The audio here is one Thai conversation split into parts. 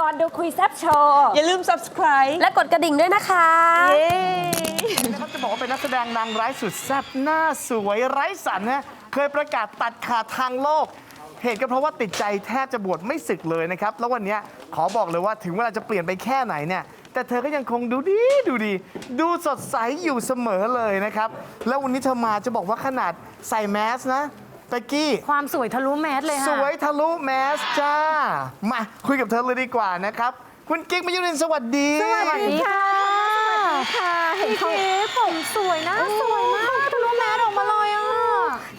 ก่อนดูคุยแซบโชว์อย่าลืม subscribe และกดกระดิ่งด้วยนะคะเย้นะครับจะบอกว่าเป็นนักแสดงนางร้ายสุดแซ่บหน้าสวยไร้สันนะเคยประกาศตัดขาดทางโลก เหตุก็เพราะว่าติดใจแทบจะบวชไม่สึกเลยนะครับ แล้ววันเนี้ยขอบอกเลยว่าถึงเวลาจะเปลี่ยนไปแค่ไหนเนี่ย แต่เธอก็ยังคงดูดีดูดี ดูสดใสอยู่เสมอเลยนะครับ แล้ววันนี้เธอมาจะบอกว่าขนาดใส่แมสนะ เป๊กกี้ ความสวยทะลุแมสเลยค่ะสวยทะลุแมสจ้า มาคุยกับเธอเลยดีกว่านะครับ คุณกิ๊กมายุรินทร์สวัสดี สวัสดีค่ะค่ะเห็นเขาผมสวยนะ สวยมากทะลุแมสออกมาเลยอะ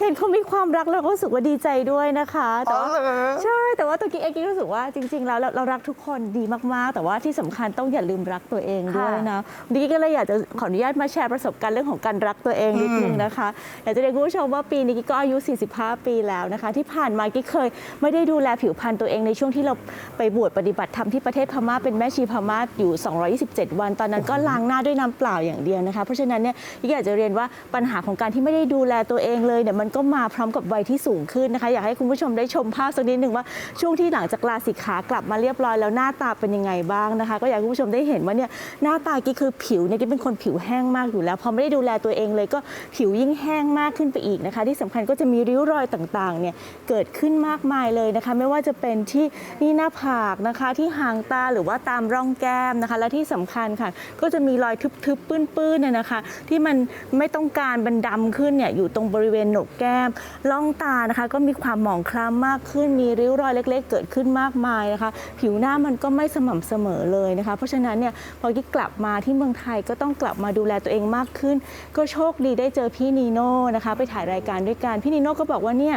เห็นเขามีความรักเราก็รู้สึกว่าดีใจด้วยนะคะแต่ว่าอ๋อเหรอ ใช่ แต่ว่าตัวกิ๊กเองกิ๊กรู้สึกว่าจริง ๆ แล้วเราเรารักทุกคนดีมากๆ แต่ว่าที่สำคัญต้องอย่าลืมรักตัวเองด้วยนะวันนี้กิ๊กก็เลยอยากจะขออนุญาตมาแชร์ประสบการณ์เรื่องของการรักตัวเองนิดนึงนะคะอยากจะเรียนคุณผู้ชมว่าปีนี้กิ๊กก็อายุ 45 ปีแล้วนะคะ ที่ผ่านมากิ๊กเคยไม่ได้ดูแลผิวพรรณตัวเองในช่วงที่เราไปบวชปฏิบัติธรรมที่ประเทศพม่าเป็นแม่ชีพม่าอยู่ 227 วัน ตอนนั้นก็ล้างหน้าด้วยน้ำเปล่าอย่างเดียวนะคะ เพราะฉะนั้นเนี่ยกิ๊กอยากจะเรียนว่าปัญหาของการที่ไม่ได้ดูแลตัวเองเลยเนี่ยมันก็มาพร้อมกับวัยที่สูงขึ้นนะคะ อยากให้คุณผู้ชมได้ชมภาพสักนิดหนึ่งว่าช่วงที่หลังจากลาสิกขากลับมาเรียบร้อยแล้วหน้าตาเป็นยังไงบ้างนะคะ ก็อยากให้คุณผู้ชมได้เห็นว่าเนี่ยหน้าตากิ๊กคือผิวเนี่ยกิ๊กเป็นคนผิวแห้งมากอยู่แล้วพอไม่ได้ดูแลตัวเองเลยก็ผิวยิ่งแห้งมากขึ้นไปอีกนะคะ ที่สำคัญก็จะมีริ้วรอยต่างๆเนี่ยเกิดขึ้นมากมายเลยนะคะ ไม่ว่าจะเป็นที่นี่หน้าผากนะคะที่หางตาหรือว่าตามร่องแก้มนะคะ และที่สำคัญค่ะ ก็จะมีรอยทึบๆปื้นๆเนี่ยนะคะ ที่มันไม่ต้องการบันดำขึ้นเนี่ยอยู่ตรงบริเวณโหนกแก้มล่องตานะคะ ก็มีความหมองคล้ำมากขึ้นมีริ้วรอยเล็ก ๆ เกิดขึ้นมากมายนะคะ ผิวหน้ามันก็ไม่สม่ำเสมอเลยนะคะ เพราะฉะนั้นเนี่ยพอกิ๊กกลับมาที่เมืองไทยก็ต้องกลับมาดูแลตัวเองมากขึ้น ก็โชคดีได้เจอพี่นีโน่นะคะ ไปถ่ายรายการด้วยกันพี่นีโน่ก็บอกว่าเนี่ย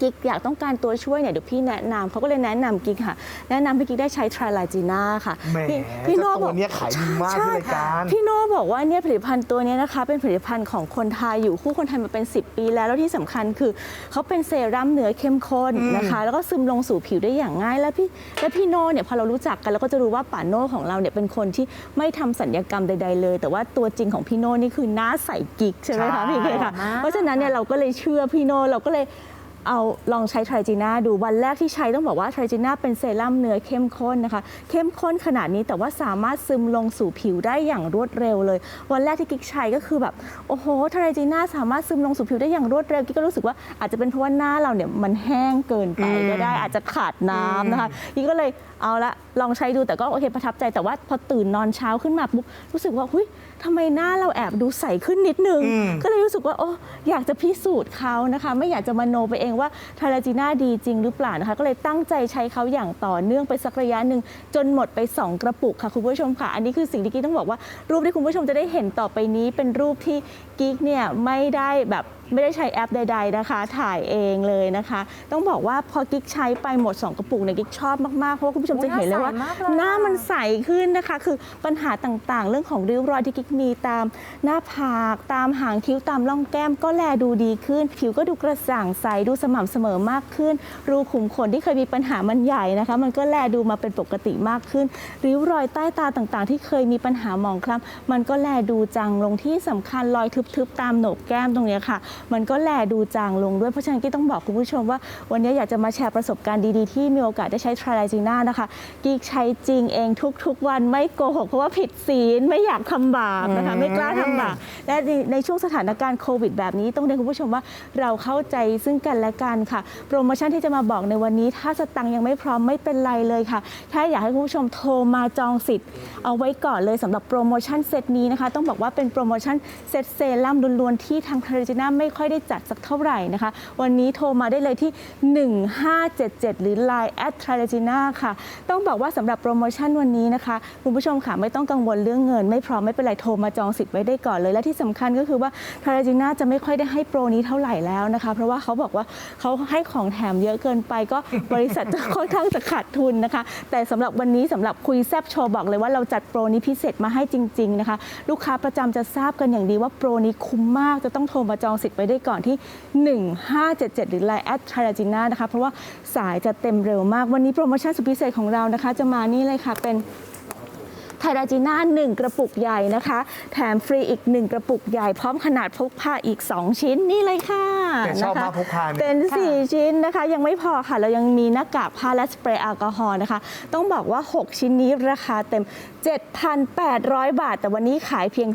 กิ๊กอยากต้องการตัวช่วยเนี่ยเดี๋ยวพี่แนะนำเขาก็เลยแนะนำกิ๊กค่ะ แนะนำให้กิ๊กได้ใช้ทริลาจีน่าค่ะแหมพี่พี่โน่เจ้าบตัอวก เนี้ยขายดีมากที่รายการ พี่โน่บอกว่าเนี่ยผลิตภัณฑ์ตัวเนี้ยนะคะ เป็นผลิตภัณฑ์ของคนไทยอยู่คู่คนไทยมาเป็น 10 ปีแล้ว แล้วที่สำคัญคือเขาเป็นเซรั่มเนื้อเข้มข้นนะคะ แล้วก็ซึมลงสู่ผิวได้อย่างง่าย แล้วพี่แล้วพี่โน่เนี่ยพอเรารู้จักกันเราก็จะรู้ว่าป่าโน่ของเราเนี่ยเป็นคนที่ไม่ทำสัญญกรรมใด ๆ เลย แต่ว่าตัวจริงของพี่โน่นี่คือหน้าใสกิ๊กใช่ไหมคะพี่เคค่ะ เพราะฉะนั้นเนี่ยเราก็เลยเชื่อพี่โน่เราก็เลย เอาลองใช้ไทรจีน่าดูวันแรกที่ใช้ต้องบอกว่าไทรจีน่าเป็นเซรั่มเนื้อเข้มข้นนะคะ เข้มข้นขนาดนี้แต่ว่าสามารถซึมลงสู่ผิวได้อย่างรวดเร็วเลย วันแรกที่กิ๊กใช้ก็คือแบบโอ้โหไทรจีน่าสามารถซึมลงสู่ผิวได้อย่างรวดเร็วกิ๊กก็รู้สึกว่าอาจจะเป็นเพราะว่าหน้าเราเนี่ยมันแห้งเกินไปก็ได้อาจจะขาดน้ำนะคะกิ๊กก็เลยเอาละลองใช้ดูแต่ก็โอเคประทับใจแต่ว่าพอตื่นนอนเช้าขึ้นมาปุ๊บรู้สึกว่าหุย ทำไมหน้าเราแอบดูใสขึ้นนิดนึงก็เลยรู้สึกว่าโอ้อยากจะพิสูจน์เขานะคะ ไม่อยากจะมโนไปเองว่าทาราจีน่าดีจริงหรือเปล่านะคะ ก็เลยตั้งใจใช้เขาอย่างต่อเนื่องไปสักระยะหนึ่งจนหมดไป 2 กระปุกค่ะคุณผู้ชมค่ะ อันนี้คือสิ่งที่กิ๊กต้องบอกว่ารูปที่คุณผู้ชมจะได้เห็นต่อไปนี้เป็นรูปที่กิ๊กเนี่ยไม่ได้แบบไม่ได้ใช้แอปใด ๆนะคะ ถ่ายเองเลยนะคะ ต้องบอกว่าพอกิ๊กใช้ไปหมด 2 กระปุกเนี่ยกิ๊กชอบมากๆ เพราะว่าคุณผู้ชมจะเห็นเลยว่าหน้าใสมากเลยอะหน้ามันใสขึ้นนะคะ คือปัญหาต่างๆ เรื่องของริ้วรอยที่กิ๊กมีตามหน้าผาก ตามหางคิ้วตามร่องแก้มก็แลดูดีขึ้น ผิวก็ดูกระจ่างใสดูสม่ำเสมอมากขึ้น รูขุมขนที่เคยมีปัญหามันใหญ่นะคะ มันก็แลดูมาเป็นปกติมากขึ้น ริ้วรอยใต้ตาต่างๆ ที่เคยมีปัญหาหมองคล้ำมันก็แลดูจางลงที่สำคัญรอยทึบๆตามโหนกแก้มตรงเนี้ยค่ะ มันก็แลดูจางลงด้วยเพราะฉะนั้นกิ๊กต้องบอกคุณผู้ชมว่า วันนี้อยากจะมาแชร์ประสบการณ์ดีๆ ที่มีโอกาสได้ใช้ทริลาจีน่านะคะกิ๊กใช้จริงเองทุกๆ วันไม่โกหกเพราะว่าผิดศีลไม่อยากทำบาปนะคะไม่กล้าทำบาปและในในช่วงสถานการณ์โควิด แบบนี้ต้องเรียนคุณผู้ชมว่าเราเข้าใจซึ่งกันและกันค่ะ โปรโมชั่นที่จะมาบอกในวันนี้ ถ้าสตังค์ยังไม่พร้อมไม่เป็นไรเลยค่ะแค่อยากให้คุณผู้ชมโทรมาจองสิทธิ์เอาไว้ก่อนเลยสำหรับโปรโมชั่นเซตนี้นะคะ ต้องบอกว่าเป็นโปรโมชั่นเซตเซรั่มล้วนๆ ที่ทางทาริจิน่าไม่ค่อยได้จัดสักเท่าไหร่นะคะ วันนี้โทรมาได้เลยที่ 1577 หรือ Line แอดทาริจิน่าค่ะ ต้องบอกว่าสำหรับโปรโมชั่นวันนี้นะคะ คุณผู้ชมค่ะไม่ต้องกังวลเรื่องเงิน ไม่พร้อมไม่เป็นไรโทรมาจองสิทธิ์ไว้ได้ก่อนเลย และที่สำคัญก็คือว่าทาริจิน่าจะไม่ค่อยได้ให้โปรนี้เท่าไหร่แล้วนะคะ เพราะว่าเขาบอกว่าเขาให้ของแถมเยอะเกินไปก็บริษัทจะค่อนข้างจะขาดทุนนะคะ แต่สำหรับวันนี้สำหรับคุยแซบโชว์บอกเลยว่าเราจัดโปรนี้พิเศษมาให้จริง ๆนะคะ ลูกค้าประจำจะทราบกันอย่างดีว่าโปรนี้คุ้มมากจะต้องโทรมาจองสิทธิ์ไว้ได้ก่อนที่ 1577 หรือ Line แอดทาราจิน่านะคะ เพราะว่าสายจะเต็มเร็วมากวันนี้โปรโมชั่นสุดพิเศษของเรานะคะ จะมานี่เลยค่ะเป็น ไทราจีน่า1 กระปุกใหญ่นะคะ แถมฟรีอีก 1 กระปุกใหญ่ พร้อมขนาดพกพาอีก 2 ชิ้นนี่เลยค่ะแต่ชอบนะคะมากพกพาเนี่ยเป็น 4 ชิ้นนะคะ ยังไม่พอค่ะ เรายังมีหน้ากากผ้าและสเปรย์แอลกอฮอล์นะคะ ต้องบอกว่า 6 ชิ้นนี้ราคาเต็ม 7,800 บาท แต่วันนี้ขายเพียง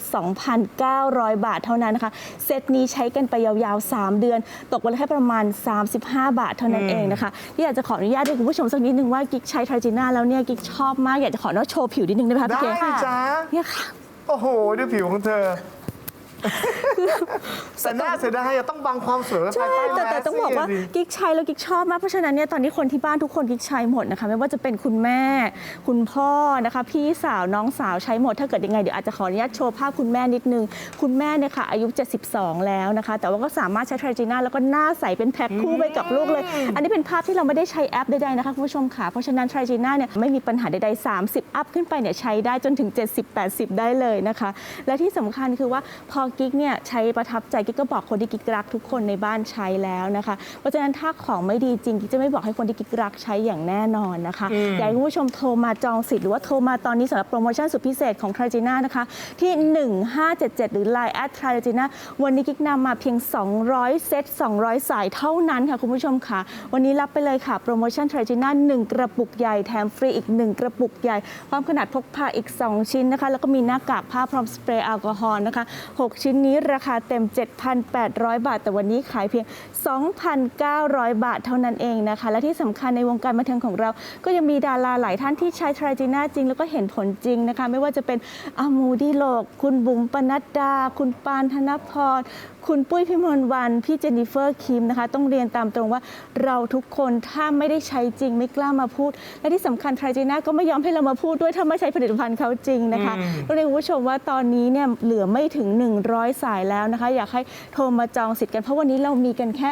2,900 บาทเท่านั้นนะคะ เซตนี้ใช้กันไปยาวๆ 3 เดือน ตกวันละแค่ประมาณ 35 บาทเท่านั้นเองนะคะที่อยากจะขออนุญาตให้คุณผู้ชมสักนิดนึงว่ากิ๊กใช้ทราจิน่าแล้วเนี่ยกิ๊กชอบมากอยากจะขออนุญาตโชว์ผิวนิดนึงได้ไหมคะได้พี่เก๋เลยจ้าเนี่ยค่ะ โอ้โหดูผิวของเธอ แต่น่าเสียดายอะต้องบังความสวยไว้ภาใช่ยใต้แต่แมแต่สต้องบอกว่าสิ กิ๊กใช้แล้วกิ๊กชอบมากเพราะฉะนั้นเนี่ยตอนนี้คนที่บ้านทุกคนกิ๊กใช้หมดนะคะ ไม่ว่าจะเป็นคุณแม่ คุณพ่อนะคะ พี่สาวน้องสาวใช้หมดถ้าเกิดยังไงเดี๋ยวอาจจะขออนุญาตโชว์ภาพคุณแม่นิดนึง คุณแม่เนี่ยค่ะอายุ 72 แล้วนะคะ แต่ว่าก็สามารถใช้ทรจีน่าแล้วก็หน้าใสเป็นแพ็คคู่ไปกับลูกเลย อันนี้เป็นภาพที่เราไม่ได้ใช้แอปใดๆนะคะคุณผู้ชมค่ะเพราะฉะนั้นทรจีน่าเนี่ยไม่มีปัญหาใดๆ 30 อัพขึ้นไปเนี่ยใช้ได้จนถึง 70-80 ได้เลยนะคะ และที่สำคัญคือว่าพอกิ๊กเนี่ยใช้ประทับใจกิ๊กก็บอกคนที่กิ๊กรักทุกคนในบ้านใช้แล้วนะคะ เพราะฉะนั้นถ้าของไม่ดีจริงกิ๊กจะไม่บอกให้คนที่กิ๊กรักใช้อย่างแน่นอนนะคะอยากให้คุณผู้ชมโทรมาจองสิทธิ์หรือว่าโทรมาตอนนี้สำหรับโปรโมชั่นสุดพิเศษของทรจีน่านะคะที่ 1577 หรือ Line แอดทรจีน่าวันนี้กิ๊กนำมาเพียง 200 เซต 200 สายเท่านั้นค่ะคุณผู้ชมค่ะ วันนี้รับไปเลยค่ะ โปรโมชั่นทรจีน่า1กระปุกใหญ่แถมฟรีอีก 1 กระปุกใหญ่ พร้อมขนาดพกพาอีก 2 ชิ้นนะคะ แล้วก็มีหน้ากากผ้าพร้อมสเปรย์แอลกอฮอล์นะคะ6ชิ้นนี้ราคาเต็ม 7,800 บาท แต่วันนี้ขายเพียง 2,900 บาทเท่านั้นเองนะคะ และที่สำคัญในวงการบันเทิงของเรา ก็ยังมีดาราหลายท่านที่ใช้ทรจีน่าจริง แล้วก็เห็นผลจริงนะคะ ไม่ว่าจะเป็นอามูดีโลก คุณบุ๋มปนัดดา คุณปานธนพร คุณปุ้ยพิมลวันพี่เจนนิเฟอร์คิมนะคะ ต้องเรียนตามตรงว่าเราทุกคนถ้าไม่ได้ใช้จริงไม่กล้ามาพูด และที่สำคัญไทรจีน่าก็ไม่ยอมให้เรามาพูดด้วยถ้าไม่ใช้ผลิตภัณฑ์เขาจริงนะคะต้องเรียนคุณผู้ชมว่าตอนนี้เนี่ยเหลือไม่ถึง 100 สายแล้วนะคะ อยากให้โทรมาจองสิทธิ์กันเพราะวันนี้เรามีกันแค่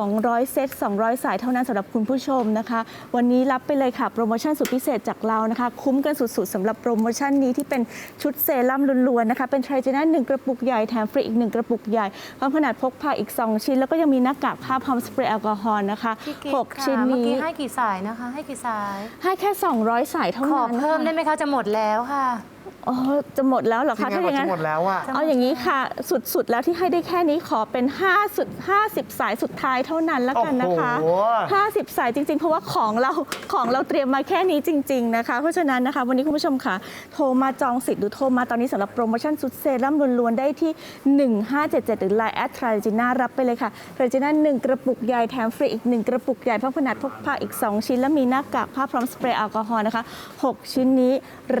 200 เซต 200 สายเท่านั้นสำหรับคุณผู้ชมนะคะ วันนี้รับไปเลยค่ะโปรโมชั่นสุดพิเศษจากเรานะคะ คุ้มกันสุดๆสำหรับโปรโมชั่นนี้ที่เป็นชุดเซรั่มล้วนๆนะคะเป็นไทรจีน่าหนึ่งกระปุกใหญ่แถมฟรีอีกหนึ่งกระปุกใหญ่พร้อมขนาดพกพาอีก 2 ชิ้น แล้วก็ยังมีหน้ากากผ้าพร้อมสเปรย์แอลกอฮอล์นะคะพี่กิ๊กหกค่ะชิ้นเมื่อนี้กี้ให้กี่สายนะคะ ให้กี่สาย ให้แค่ 200 สายเท่าขอนั้นเพิ่มได้ค่ะไหมคะจะหมดแล้วค่ะ อ๋อจะหมดแล้วเหรอทีมานคะถ้างบออกย่างนั้จะนหมดแล้วอะ เอาอย่างนี้ค่ะ สุดๆแล้วที่ให้ได้แค่นี้ขอเป็น5สุด50 สายสุดท้ายเท่านั้นแล้วกันนะคะ โอ้โห 50 สายจริง ๆ เพราะว่าของเราของเราเตรียมมาแค่นี้จริง ๆ นะคะ เพราะฉะนั้นนะคะ วันนี้คุณผู้ชมค่ะ โทรมาจองสิทธิ์หรือโทรมาตอนนี้สำหรับโปรโมชั่นสุดเซรั่มล้วนๆ ได้ที่ 1577 หรือ Line แอดทราจิน่ารับไปเลยค่ะทราจิน่า1กระปุกใหญ่แถมฟรีอีก 1 กระปุกใหญ่พร้อมขนาดพกพาอีก 2 ชิ้น และมีหน้ากากผ้าพร้อมสเปรย์แอลกอฮอล์นะคะ 6 ชิ้นนี้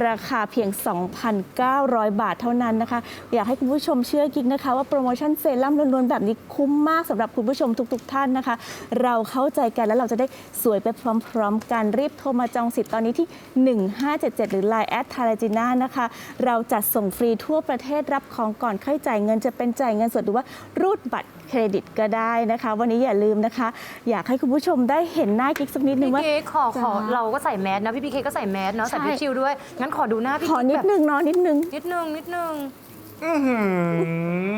ราคาเพียง2,900 บาทเท่านั้นนะคะ อยากให้คุณผู้ชมเชื่อกิ๊กนะคะ ว่าโปรโมชั่นเซรั่มล้วนๆแบบนี้คุ้มมากสำหรับคุณผู้ชมทุก ๆ ท่านนะคะ เราเข้าใจกันแล้วเราจะได้สวยไปพร้อม ๆ กันรีบโทรมาจองสิทธิ์ตอนนี้ที่ 1577 หรือ Line แอดทาราจิน่านะคะ เราจัดส่งฟรีทั่วประเทศรับของก่อนค่อยจ่ายเงินจะเป็นจ่ายเงินสดหรือว่ารูดบัตร เครดิตก็ได้นะคะ วันนี้อย่าลืมนะคะ อยากให้คุณผู้ชมได้เห็นหน้ากิ๊กสักนิดนึงพี่ว่า เค้กขอขอจ้า เราก็ใส่แมสนะพี่พีเคก็ใส่แมสเนาะใส่ใช่พิชิวด้วยงั้นขอดูหน้าพี่ขอกิ๊กนิดแบบนึงเนาะนิดนึง นิดนึงนิดนึง อื้อหือต้อง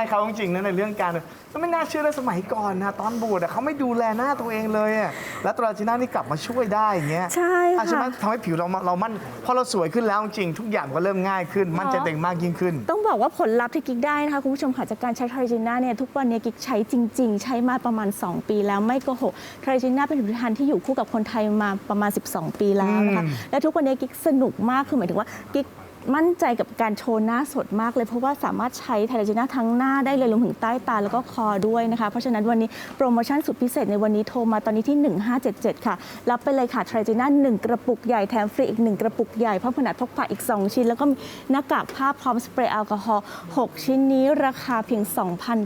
ให้เขาจริงๆนะในเรื่องการก็ไม่น่าเชื่อเลยสมัยก่อนนะตอนบวชอะเขาไม่ดูแลหน้าตัวเองเลยอะแล้วตัวราจิน่านี่กลับมาช่วยได้อย่างเงี้ยใช่อะใช่ไหมค่ะทำให้ผิวเราเรามั่นพอเราสวยขึ้นแล้วจริงๆทุกอย่างก็เริ่มง่ายขึ้น มั่นใจตัวเองมากยิ่งขึ้น ต้องบอกว่าผลลัพธ์ที่กิ๊กได้นะคะ คุณผู้ชมค่ะจากการใช้ทรจิน่าเนี่ยทุกวันนี้กิ๊กใช้จริง ๆ ใช้มาประมาณ 2 ปีแล้วไม่โกหกทรจิน่าเป็นผลิตภัณฑ์ที่อยู่คู่กับคนไทยมาประมาณ 12 ปีแล้วนะคะอืมและทุกวันนี้กิ๊กสนุกมากคือหมายถึงว่ากิ๊ก มั่นใจกับการโชว์หน้าสดมากเลย เพราะว่าสามารถใช้ไทรจิน่าทั้งหน้าได้เลยรวมถึงใต้ตาแล้วก็คอด้วยนะคะ เพราะฉะนั้นวันนี้โปรโมชั่นสุดพิเศษในวันนี้โทรมาตอนนี้ที่ 1577 ค่ะ รับไปเลยค่ะไทรจิน่า1 กระปุกใหญ่แถมฟรีอีก 1 กระปุกใหญ่พร้อมขนาดพกพาอีก 2 ชิ้น แล้วก็มีหน้ากากผ้าพร้อมสเปรย์แอลกอฮอล์6ชิ้นนี้ราคาเพียง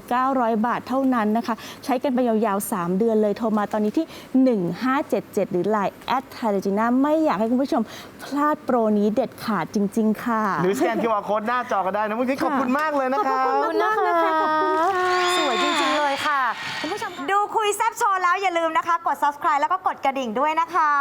2,900 บาทเท่านั้นนะคะ ใช้กันไปยาวๆ 3 เดือนเลยโทรมาตอนนี้ที่ 1577 หรือ Line แอดไทรจิน่าไม่อยากให้คุณผู้ชมพลาดโปรนี้เด็ดขาดจริง ๆค่ะ หรือสแกน QR Code หน้าจอก็ได้นะเมื่อกี้ขอบคุณมากเลยนะครับ ขอบคุณนะคะสวยจริง ๆ เลยค่ะคุณผู้ชมคะดูคุยแซบโชว์แล้วอย่าลืมนะคะ กด subscribe แล้วก็กดกระดิ่งด้วยนะคะ